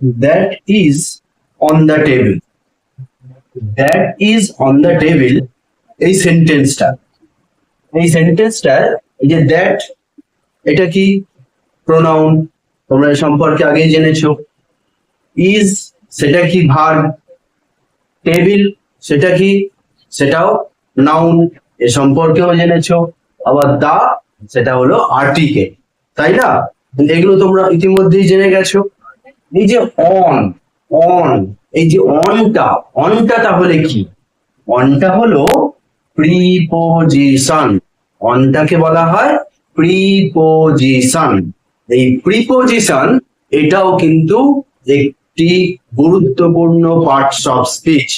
That is on the table that is on the table এই সেন্টেন্সটা এই সেন্টেন্সটা এই যে দ্যাট এটা কি প্রোনাউন তোমরা সম্পর্কে আগেই জেনেছো। ইজ সেটা কি ভার্ব টেবিল সেটা কি? সেটাও নাউন এ সম্পর্কেও জেনেছো। আবার দা সেটা হলো আর্টিকেল তাই না? এগুলো তোমরা ইতিমধ্যেই জেনে গেছো। এই যে অন অন এই যে অনটা অনটা তাহলে কি? অনটা হলো প্রিপোজিশন অনটাকে বলা হয় প্রিপোজিশন এই প্রিপোজিশন এটাও কিন্তু একটি গুরুত্বপূর্ণ পার্টস অফ স্পিচ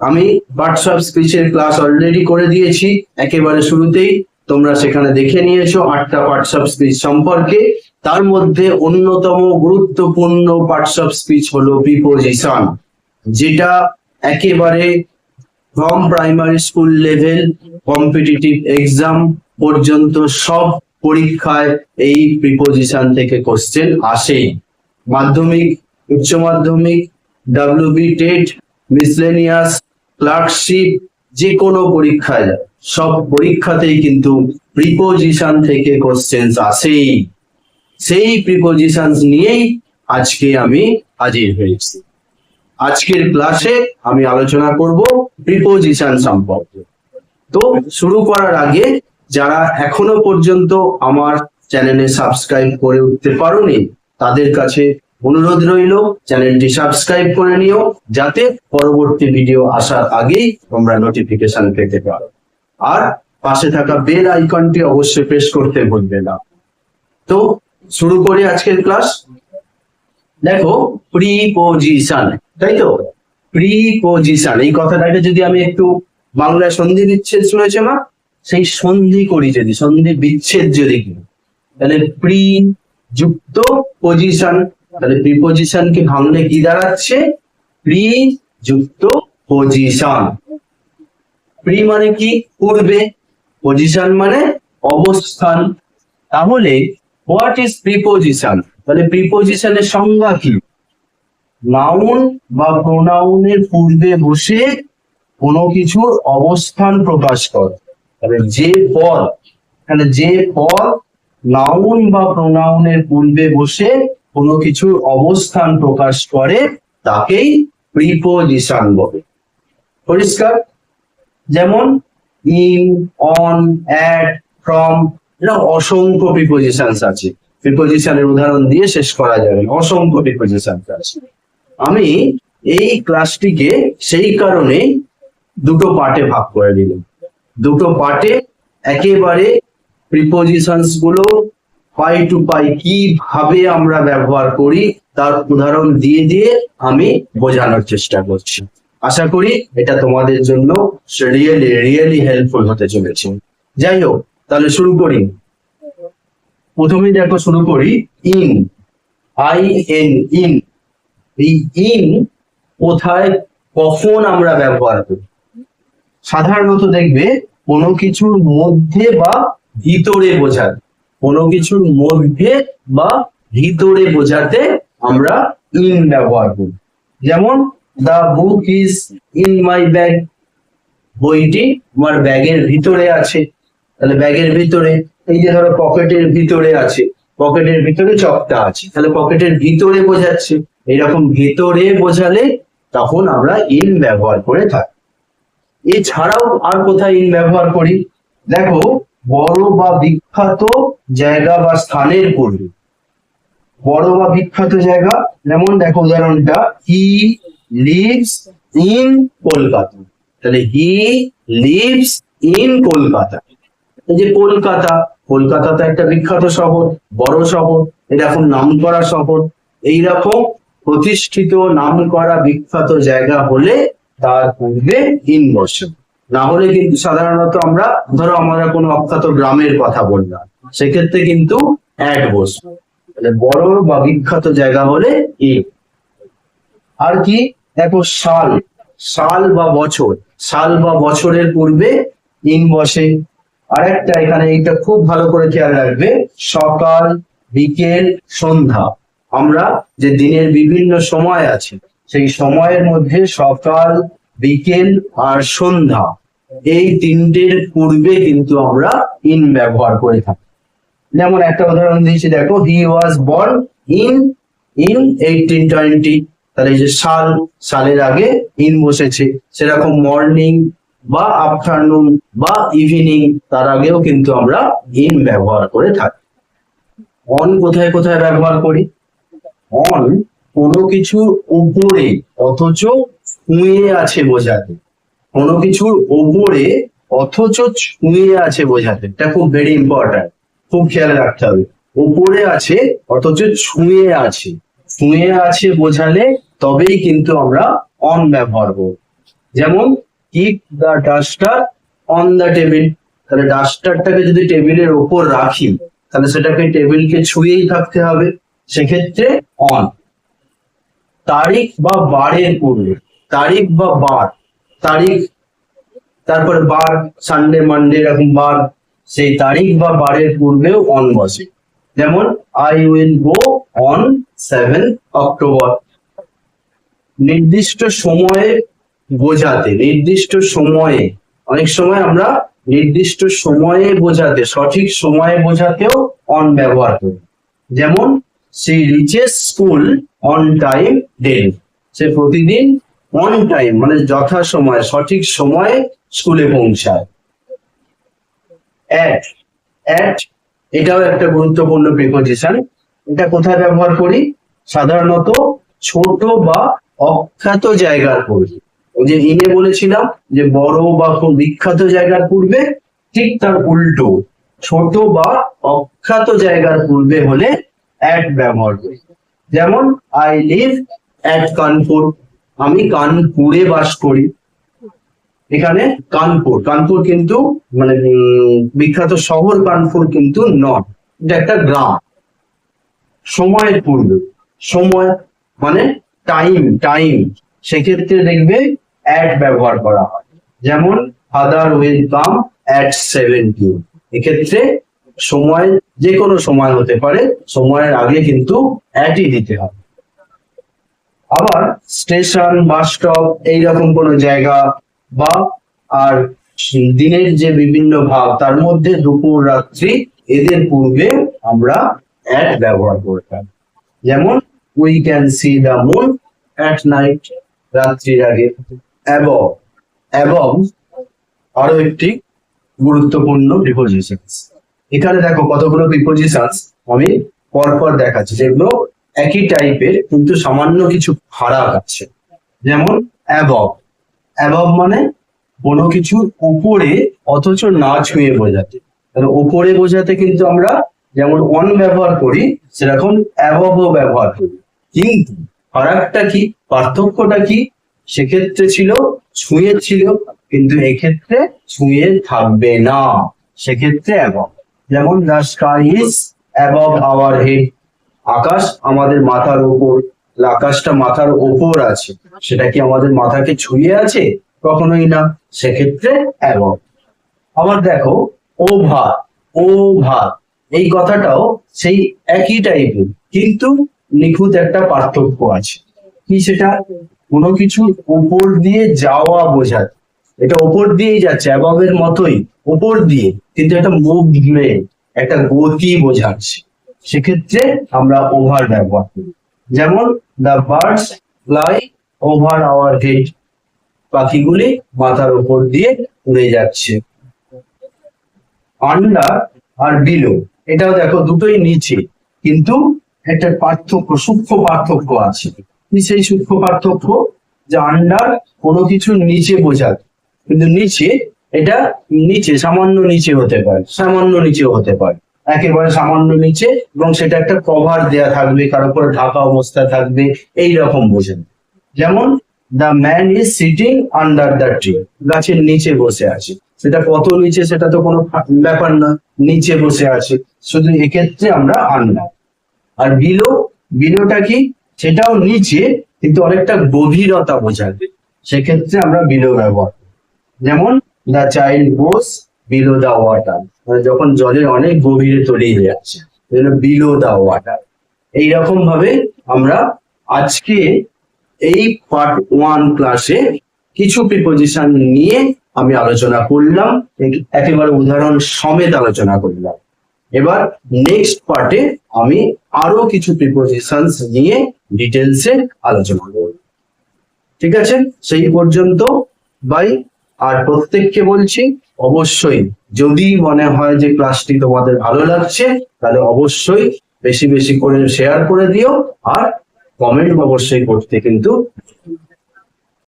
আমি পার্টস অফ স্পিচের ক্লাস অলরেডি করে দিয়েছি, একেবারে শুরুতেই। তোমরা সেখানে দেখে নিয়েছো আটটা পার্টস অফ স্পিচ সম্পর্কে। তার মধ্যে অন্যতম গুরুত্বপূর্ণ পার্টস অফ স্পিচ হলো প্রিপোজিশন যেটা একেবারে from primary school level competitive exam পর্যন্ত সব পরীক্ষায় এই প্রিপোজিশন থেকে কোশ্চেন আসেই মাধ্যমিক, উচ্চ মাধ্যমিক ডাব্লিউবি টেট মিসলেনিয়াস ক্লার্কশিপ যে কোনো পরীক্ষায়। সব পরীক্ষাতেই কিন্তু প্রিপোজিশন থেকে কোশ্চেন আসেই। সেই প্রিপোজিশন নিয়েই আজকে আমি হাজির হয়েছি। আজকের ক্লাসে আমি আলোচনা করব প্রিপোজিশন সম্পর্কে। তো শুরু করার আগে যারা এখনও পর্যন্ত আমার চ্যানেলে সাবস্ক্রাইব করে উঠতে পারোনি, তাদের কাছে অনুরোধ রইল, চ্যানেলটি সাবস্ক্রাইব করে নিও, যাতে পরবর্তী ভিডিও আসার আগেই তোমরা নোটিফিকেশন পেতে পারো। আর পাশে থাকা বেল আইকনটি অবশ্যই প্রেস করতে ভুলবে না। তো শুরু করি আজকের ক্লাস দেখো প্রিপোজিশন তাই তো? প্রিপোজিশন এই কথাটাকে যদি আমি একটু বাংলায় সন্ধি বিচ্ছেদ শুনেছে না সেই সন্ধি করি যদি, সন্ধি বিচ্ছেদ যদি তাহলে প্রি যুক্ত পজিশন তাহলে প্রিপোজিশন কে ভাঙলে কি দাঁড়াচ্ছে? প্রি যুক্ত পজিশন প্রি মানে কি? পূর্বে পজিশন মানে অবস্থান। তাহলে হোয়াট ইজ প্রিপোজিশন তাহলে প্রিপোজিশনের সংজ্ঞা কি? নাউন বা প্রোনাউনের পূর্বে বসে কোনো কিছুর অবস্থান প্রকাশ করে। তাহলে যে পদ এখানে যে পদ নাউন বা প্রোনাউনের পূর্বে বসে কোনো কিছুর অবস্থান প্রকাশ করে, তাকেই প্রিপোজিশন বলে। পরিষ্কার? যেমন ইন অন অ্যাট ফ্রম এরকম অসংখ্য প্রিপোজিশন আছে। প্রিপোজিশনের উদাহরণ দিয়ে শেষ করা যাবে। অসংখ্য প্রিপোজিশন আছে। আমি এই ক্লাসটিকে সেই কারণে দুটো পার্টে ভাগ করে দিলাম। দুটো পার্টে একেবারে প্রিপোজিশনসগুলো পাই টু পাই কীভাবে আমরা ব্যবহার করি, তার উদাহরণ দিয়ে দিয়ে আমি বোঝানোর চেষ্টা করছি। আশা করি এটা তোমাদের জন্য রিয়েলি রিয়েলি হেল্পফুল হতে চলেছে। যাই হোক, তাহলে শুরু করি। প্রথমেই দেখো শুরু করি। In I N in. এই ইন কোথায়, কখন আমরা ব্যবহার করি? সাধারণত দেখবে কোনো কিছুর মধ্যে বা ভিতরে বোঝাতে কোনো কিছুর মধ্যে বা ভিতরে বোঝাতে আমরা ইন ব্যবহার করি। যেমন the book is in my bag বইটি আমার ব্যাগের ভিতরে আছে। তাহলে ব্যাগের ভিতরে, এই যে ধরো পকেটের ভিতরে আছে, পকেটের ভিতরে চকটা আছে। তাহলে পকেটের ভিতরে বোঝাচ্ছে। এরকম ভিতরে বোঝালে তখন আমরা ইন ব্যবহার করে থাকি। এছাড়াও আর কোথায় ইন ব্যবহার করি? দেখো, বড় বা বিখ্যাত জায়গা বা স্থানের পূর্বে। বড় বা বিখ্যাত জায়গা, যেমন দেখো উদাহরণটা হি লিভস ইন কলকাতা তাহলে হি লিভস ইন কলকাতা যে কলকাতা কলকাতা তো একটা বিখ্যাত শহর, বড় শহর এরকম নাম করা শহর। এইরকম প্রতিষ্ঠিত নাম করা বিখ্যাত জায়গা হলে তার পূর্বে ইন বসে। না হলে কিন্তু সাধারণত আমরা, ধরো আমরা কোনো অখ্যাত গ্রামের কথা বললাম, সেক্ষেত্রে কিন্তু অ্যাড বসবে বড় বা বিখ্যাত জায়গা হলে ইন আর কি? দেখো সাল সাল বা বছর, সাল বা বছরের পূর্বে ইন বসে। আরেকটা এখানে এইটা খুব ভালো করে খেয়াল রাখবে, সকাল, বিকেল, সন্ধ্যা। আমরা যে দিনের বিভিন্ন সময় আছে, সেই সময়ের মধ্যে সকাল, বিকেল আর সন্ধ্যা, এই তিনটের পূর্বে কিন্তু আমরা ইন ব্যবহার করে থাকি। যেমন একটা উদাহরণ দিয়েছি, দেখো he was born in in eighteen twenty তাহলে এই যে সাল, সালের আগে ইন বসেছে, সেরকম মর্নিং বা আফটারনুন বা ইভিনিং তার আগেও কিন্তু আমরা ইন ব্যবহার করে থাকি। অন কোথায় কোথায় ব্যবহার করি? অন কোনো কিছুর উপরে, অথচ ছুঁয়ে আছে বোঝাতে। কোনো কিছুর উপরে, অথচ ছুঁয়ে আছে বোঝাতে। এটা খুব ভেরি ইম্পর্ট্যান্ট খুব খেয়াল রাখতে হবে। উপরে আছে, অথচ ছুঁয়ে আছে। ছুঁয়ে আছে বোঝালে তবেই কিন্তু আমরা অন ব্যবহার করব। যেমন keep the duster on the table তাহলে ডাস্টারটাকে যদি টেবিলের ওপর রাখি, তাহলে সেটাকে টেবিলকে ছুঁয়েই থাকতে হবে, সেক্ষেত্রে অন তারিখ বা বারের পূর্বে, তারিখ বা বার, তারিখ, তারপরে বার সানডে মানডে এরকম বার, সেই তারিখ বা বারের পূর্বেও অন বসে। যেমন I will go on seven October নির্দিষ্ট সময়ে বোঝাতে, নির্দিষ্ট সময়ে, অনেক সময় আমরা নির্দিষ্ট সময়ে বোঝাতে, সঠিক সময়ে বোঝাতেও অন ব্যবহার করি। যেমন she reaches school on time daily সে প্রতিদিন অন টাইম মানে যথা সময় সঠিক সময়ে স্কুলে পৌঁছায়। অ্যাট অ্যাট এটাও একটা গুরুত্বপূর্ণ প্রিপোজিশন এটা কোথায় ব্যবহার করি? সাধারণত ছোট বা অখ্যাত জায়গার পূর্বে। ওই যে ইনে বলেছিলাম যে বড় বা খুব বিখ্যাত জায়গার পূর্বে, ঠিক তার উল্টো। ছোট বা অখ্যাত জায়গার পূর্বে হলে অ্যাট ব্যবহার করি। যেমন আই লিভ অ্যাট কানপুর আমি কানপুরে বাস করি। এখানে কানপুর। কানপুর কিন্তু মানে বিখ্যাত শহর কানপুর কিন্তু নয়। এটা একটা গ্রাম। সময়ের পূর্বে। সময় মানে টাইম টাইম সেক্ষেত্রে দেখবে অ্যাট ব্যবহার করা হয়। যেমন father will come at seventeen এক্ষেত্রে সময় যে কোনো সময় হতে পারে, সময়ের আগে কিন্তু অ্যাটই দিতে হবে। আবার স্টেশন বাস স্টপ এইরকম কোনো জায়গা বা, আর দিনের যে বিভিন্ন ভাব, তার মধ্যে দুপুর, রাত্রি, এদের পূর্বে আমরা অ্যাট ব্যবহার করতাম যেমন we can see the moon at night রাত্রির আগে এবং এবং আরও একটি গুরুত্বপূর্ণ প্রিপোজিশনস এখানে দেখো কতগুলো প্রিপোজিশনস আমি পরপর দেখাচ্ছি, যেগুলো একই টাইপের কিন্তু সামান্য কিছু ফারাক আছে। যেমন অ্যাবভ অ্যাবভ মানে কোনো কিছুর উপরে, অথচ না ছুঁয়ে বোঝাতে। তাহলে উপরে বোঝাতে কিন্তু আমরা যেমন অন ব্যবহার করি, সেরকম অ্যাবভও ব্যবহার করি। কিন্তু ফারাকটা কি? পার্থক্যটা কি? সেক্ষেত্রে ছিল, ছুঁয়ে ছিল, কিন্তু এক্ষেত্রে ছুঁয়ে থাকবে না। সেক্ষেত্রে অ্যাবভ যেমন the sky is above our head আকাশ আমাদের মাথার উপর, আকাশটা মাথার ওপর আছে। সেটা কি আমাদের মাথাকে ছুঁয়ে আছে? কখনোই না। সেক্ষেত্রে অ্যাবভ আবার দেখো ও ভাত ও ভাত এই কথাটাও সেই একই টাইপের কিন্তু নিখুঁত একটা পার্থক্য আছে। কি সেটা? কোনো কিছুর উপর দিয়ে যাওয়া বোঝায়। এটা উপর দিয়েই যাচ্ছে, অ্যাবভের মতোই, উপর দিয়ে। কিন্তু একটা মুভমেন্ট, একটা গতি বোঝাচ্ছে। সেক্ষেত্রে আমরা ওভার ব্যবহার করি। যেমন the birds fly over our head পাখিগুলি মাথার উপর দিয়ে উড়ে যাচ্ছে। আন্ডার আর বিলো এটাও দেখো দুটোই নিচে। কিন্তু একটা পার্থক্য, সূক্ষ্ম পার্থক্য আছে। সেই সূক্ষ্ম পার্থক্য? যে আন্ডার কোনো কিছু নিচে বোঝায়। কিন্তু নিচে, এটা নিচে, সামান্য নিচে হতে পারে, সামান্য নিচে হতে পারে। একেবারে সামান্য নিচে, এবং সেটা একটা কভার দেয়া থাকবে, কারও উপরে ঢাকা অবস্থায় থাকবে, এই রকম বোঝেন যেমন the man is sitting under the tree গাছের নিচে বসে আছে। সেটা কত নিচে, সেটা তো কোনো ব্যাপার না, নিচে বসে আছে। শুধু এক্ষেত্রে আমরা আন্ডার আর বিলো, বিলোটা কি? সেটাও নিচে, কিন্তু অনেকটা গভীরতা বোঝাবে সেক্ষেত্রে আমরা বিলো ব্যবহার। যেমন the child goes below the water যখন জলের অনেক গভীরে তলিয়ে যাচ্ছে বিলো দা ওয়াটার এইরকম ভাবে আমরা আজকে এই পার্ট ওয়ান ক্লাসে কিছু প্রিপোজিশন নিয়ে আমি আলোচনা করলাম। একেবারে উদাহরণ সমেত আলোচনা করলাম। এবার নেক্সট পার্টে আমি আরও কিছু প্রিপোজিশনস নিয়ে ডিটেলসে আলোচনা করব। ঠিক আছে? সেই পর্যন্ত বাই আর প্রত্যেককে বলছি, অবশ্যই যদি মনে হয় যে ক্লাসটি তোমাদের ভালো লাগছে, তাহলে অবশ্যই বেশি বেশি করে শেয়ার করে দিও। আর কমেন্ট অবশ্যই করতে কিন্তু